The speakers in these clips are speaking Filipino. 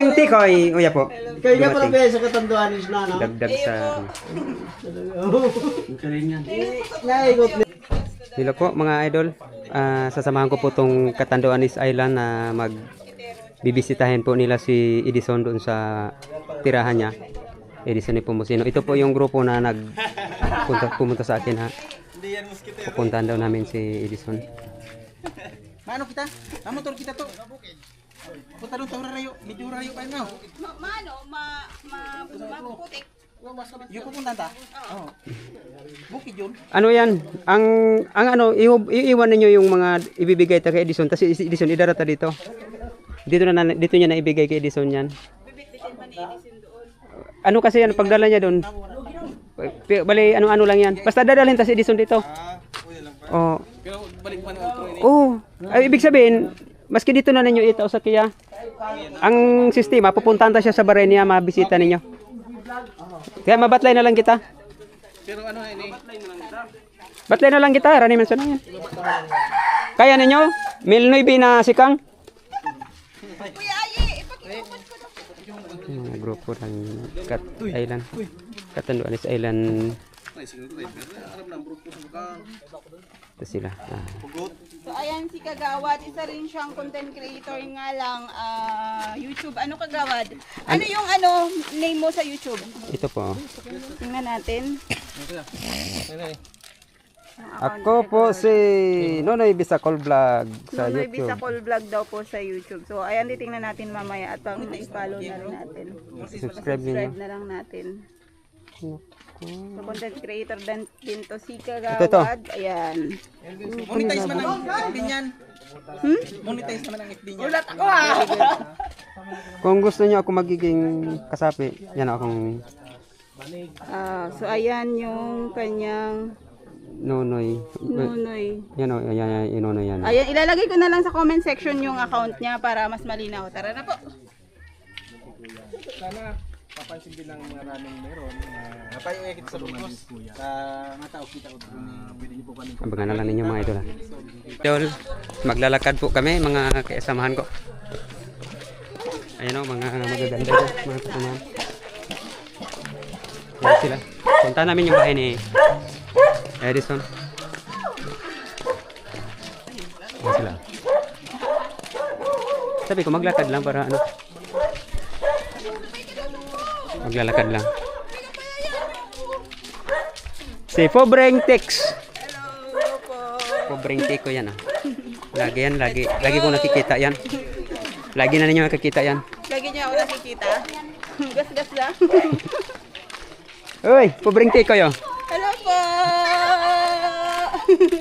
Yung tikoy, uya po. Kaya nga pala Dumating. sa katanduan is na, no? Dagdag sa... Naigot na. Hello po mga idol. Ah, sasamahan ko po tong Catanduanes Island na mag bibisitahin po nila si Edison doon sa tirahan niya. Edison ni Pumusino. Ito po yung grupo na nag punta, pumunta sa akin ha. Pupuntahan daw namin si Edison. Paano kita? Ah, motor kita to. Punta doon sa rayo. Medyo rayo pa yun na. Ma, maano, ma, ma, mapuputik. Yung pupunta ta? Oo. Bukid yun. Ano yan? Ang ang ano iiwan ninyo yung mga ibibigay ta kay Edison kasi si Edison idarata dito. Dito na na- dito niya na ibigay kay Edison yan. Bibit-bitin man ni Edison doon. Ano kasi yan pagdala niya doon? Bali ano-ano lang yan. Basta dadalhin ta si Edison dito. Oh. Pero balik pa na outro Oh, ay ibig sabihin, maski dito na ninyo ito sa Kia. Ang sistema pupuntahan ta siya sa Barenia, mabisita ninyo. Kaya mabatlay na lang kita. Pero ano ini? Batlay na lang kita, rani man na yan. Kaya ninyo? Milnoy na sikang? Kuya Ayi, ipag-iupan ko. Mga grupo ng Cat Island. Island. Ko sa baka. Ito sila. Ah. So ayan si Kagawad, isa rin siyang content creator nga lang ah, YouTube. Ano Kagawad? Ano yung ano name mo sa YouTube? Ito po. Tingnan natin. Ako po si Nonoy Bisacol Vlog sa Nonoy YouTube. Bisacol vlog daw po sa YouTube. So ayan titingnan natin mamaya at pang i-follow na rin natin. Subscribe. Subscribe na lang natin. So content creator din, din to si Ito, ito. Kagawad. Ayan. Monetize man ang FB niyan. Hmm? Monetize naman ang FB niyan. Ulat ako ah! Kung gusto niyo ako magiging kasapi, yan akong Ah, so ayan yung kanyang Nonoy. nunoy. Yan o, yan, yan, yan, Nonoy yan. Ayan, ilalagay ko na lang sa comment section yung account niya para mas malinaw. Tara na po. Sana papansin din ng maraming meron na ay kita sa bukos. Sa mga tao kita ko doon. Pwede niyo po ba Abangan na lang ninyo mga idol. ha. Idol, maglalakad po kami mga kaisamahan ko. Ayan o, mga magaganda ko, mga kasamahan. Yan sila. Punta namin yung bahay ni Edison. Yan sila. Sabi ko, maglakad lang para ano. Maglalakad lang. Si Pobreng Tex. Hello po. Pobreng Tex ko yan ah. Lagi yan, lagi. Lagi ko nakikita yan. Lagi na ninyo nakikita yan. Lagi niya ako nakikita. Gas-gas lang. Uy, pobreng Tex ko yun. Hello po.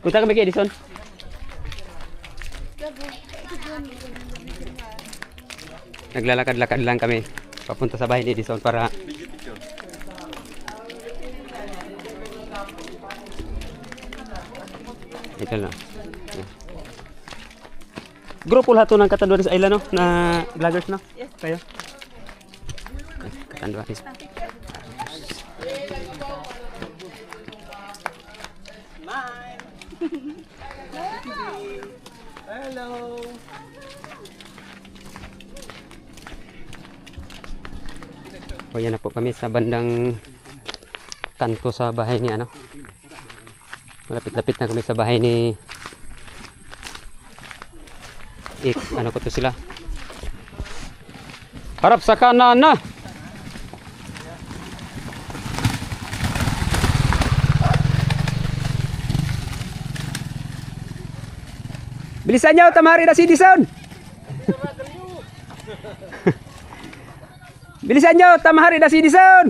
Punta kami kay Edison. Naglalakad-lakad lang kami papunta sa bahay ni Edison para Ito na. Grupo lahat ng Catanduanes Island no? na vloggers no? Yes. Kayo? Catanduanes. Hello. O yan na po kami sa bandang kanto sa bahay ni ano. Malapit-lapit na kami sa bahay ni Ik, ano ko to sila? Harap sa kanan na! Bilisan nyo, tamari na si Dison! Bilisan nyo, tamahari na si Dison!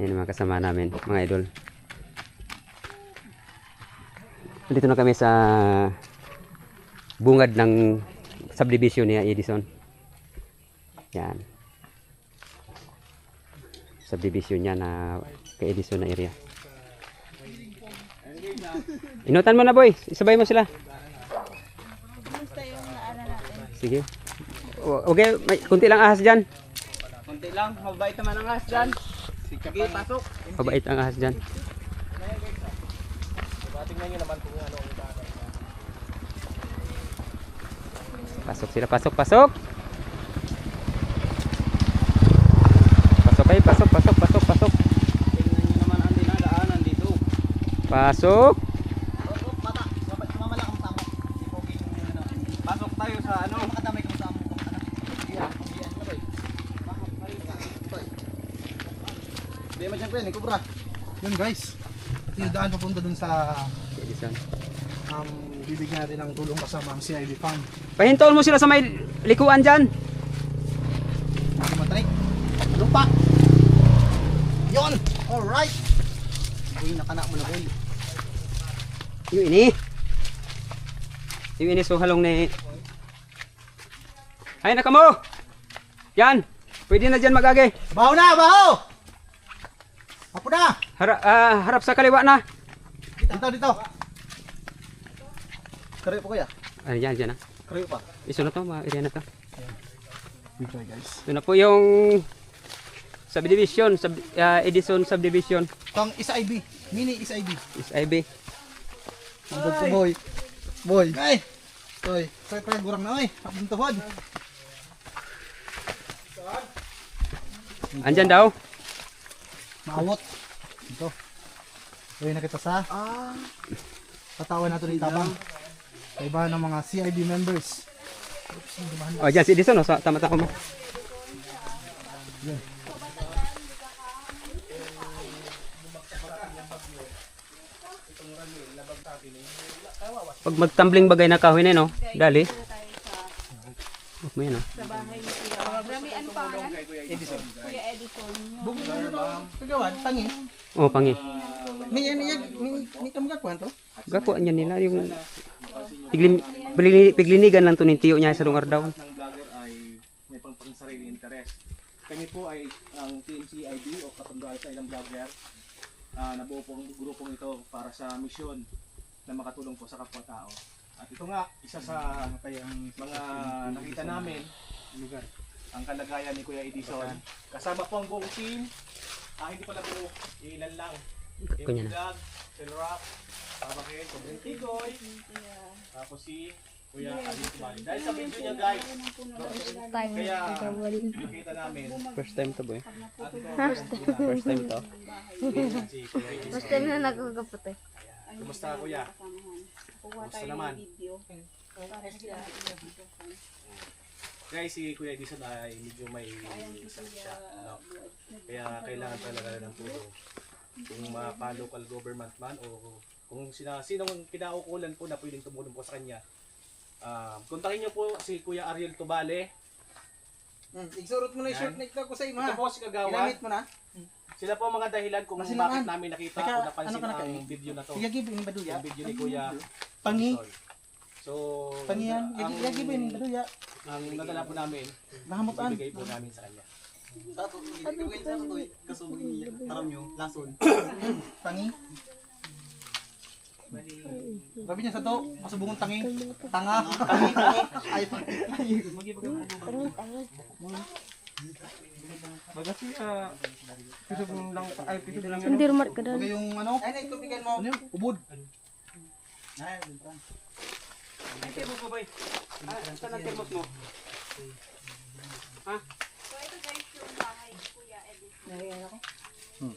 Yan mga kasama namin, mga idol. Dito na kami sa bungad ng subdivision ni Edison. Yan. Subdivision niya na kay Edison na area. Inutan mo na boy, isabay mo sila. Sige. Okay, may kunti lang ahas dyan. Konti lang, mabait naman ang ahas dyan. Sige, pasok. Mabait ang ahas dyan. Tingnan nyo naman kung ano ang. Pasok sila, pasok, pasok. Pasok kayo, pasok, pasok, pasok. Tingnan nyo naman ang dinadaanan dito. Pasok. Pasok tayo sa ano. Makadamay kang tamo. Hindi mo siyempre, ni Kubra. Yun guys. Ito yung daan papunta dun sa um, bibigyan natin ng tulong kasama ang CID Fund. Pahintuan mo sila sa may likuan dyan. Matrik. Lupa. Yon. Alright. Uy, nakana mo na boy. Yung ini. Yung ini so halong ni. Ay naka mo. Yan. Pwede na dyan magage. Baho na, baho. Apo na. Harap, ah, harap sa kaliwa na. Dito, dito. Kari po kuya. Ano yan, dyan na. Kari pa. Iso na to, mga area na to. Enjoy guys. Ito na po yung subdivision, sub, ah, Edison subdivision. Itong SIB. Mini SIB. Is IB. Ambog ko boy. Boy. Ay. Toy. Toy, toy, gurang na oy. Abong tuhod. Andyan daw. Maawot. Ito. Uwi na kita sa Ah. patawan natin ni Tabang. Sa iba ng mga CIB members. O, dyan si Edison, oh, sa tama-tama mo. Pag magtumbling bagay na kahoy na oh. Dali. Huwag mo yan, oh. Sa bahay ni Kuya. Rami, pangalan? Kuya Edison. Kuya Edison. Bugong mo ito. Kagawan. Oh, pangi. Ni yan, ni yan, ni ni kamagak kwanto. Gapuan niya nila yung piglin, piglini- piglinigan lang to ni tiyo niya sa lungar daw. ng vlogger ay may pang sarili interest. Kami po ay ang TMCID o Katunduan sa ilang vlogger. Uh, nabuo po ang grupong ito para sa misyon na makatulong po sa kapwa-tao. At ito nga, isa sa mga nakita namin lugar ang kalagayan ni Kuya Edison. Kasama po ang buong team. Ah, hindi pala po ilan lang. Kunya na. Vlog, Silrock, Babakit, Sobrang Tigoy, tapos si Kuya Alin Tumali. Dahil sa video niya guys, kaya nakita namin First time to, boy. First time to. Edison. Basta na nagkakaputi. Kumusta Kuya? Kumusta naman? Guys, si Kuya Edison ay medyo may sakit siya. No? Kaya kailangan talaga ng tulong. Kung mapa-local government man o kung sina, sinong kinaukulan po na pwedeng tumulong po sa kanya. Uh, kontakin niyo po si Kuya Ariel Tubale. Hmm, igsurot mo na yung Yan. na ito ko sa ima. Ito po si Kagawa. Mo na. Sila po ang mga dahilan kung Masilangan. bakit namin nakita Teka, o napansin ano ka na ang kayo? video na to. Sige, give yung baduya. Yung video ni Kuya Pangi. So, Pangi yan. ang, Yagi ba yung baduya? ang nadala po namin, Nahamutan. ibigay po namin sa kanya. Tangi. Sabi niya sa to, masubungon tangi. Tanga. Tangi, tangi. Ay, Baga siya, piso lang, ay piso lang Hindi rumart ka doon. Yung ano? Ay, naitubigan mo. Ano yun? Ubod. Ay, termos mo, boy. Ah, saan ang termos mo? Ha? So ito guys yung bahay Kuya Edison.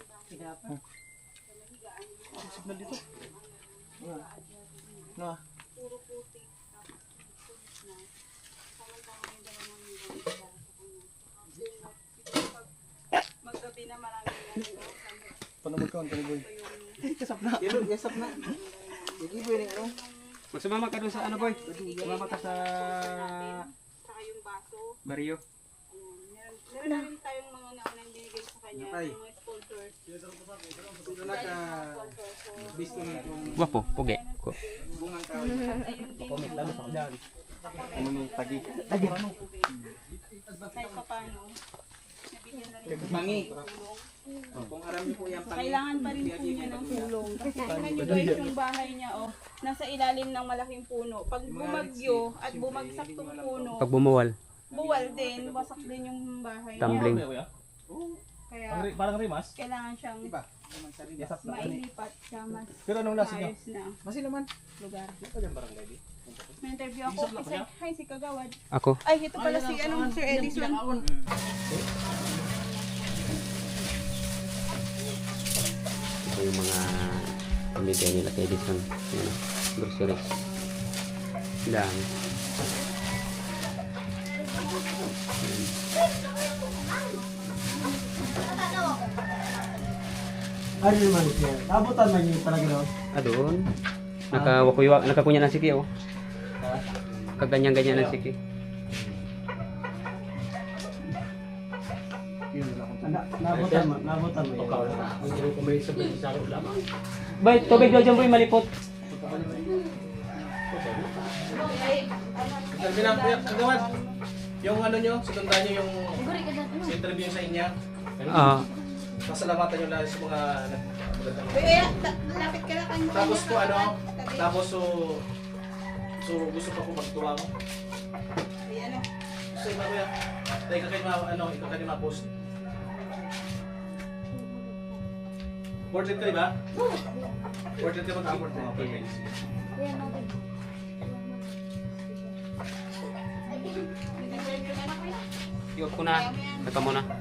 No. Puro putik. Tapos putik na. Samantala yung dala ng mga para sa kanya. Maggabi na maraming ano. Panamod ka, Anthony Boy. Kasap na. Kasap na. Yagi ba yung ano? Ka doon sa ano, boy? Sumama ka sa Saka yung baso. barrio. Ayan. Meron, na rin tayong mga naunang binigay sa kanya. Mga Wapo, pugi. Ko. comment lalo sa dyan. Ano yung tagi? Ng tulong. Kung aram niyo po yan, kailangan pa rin po niya ng tulong. Kasi tingnan niyo guys yung bahay niya, oh. Nasa ilalim ng malaking puno. Pag bumagyo at bumagsak tong puno, Pag bumuwal, buwal din, wasak din yung bahay niya. tumbling. Kuya? Kaya Parang, parang rimas? kailangan siyang Yasap na. mailipat sa mas Pero anong lasa niyo? maayos na Masin naman. lugar. Ito yung barangay di. May interview ako. Kasi, hi, si Kagawad. Ako, Ay, ito pala si anong Sir Edison. ito yung mga pamigay nila kay Edison. Yan, groceries. Dami. Ano naman siya? Abutan man yung talaga daw. Ah, doon. Nakawakuya, nakakunya ng siki, oh. Kaganyan-ganyan ng siki. Na, nabutan mo, nabutan mo. Bay, tubig daw dyan, boy, malipot. Sabi na. Yung ano nyo, sundan nyo yung sa interview sa inya. Ah, Pasalamatan nyo lang sa mga ta- lapit ka na. Tapos po ano, tapos so, so gusto pa po magtuwang. Ay, ano. Gusto yung kuya, tayo ka kayo ano, ikaw kayo ma-post. Portrait ka ba? Portrait ka ba? Portrait ka ba? iwag ko na. Naka mo na.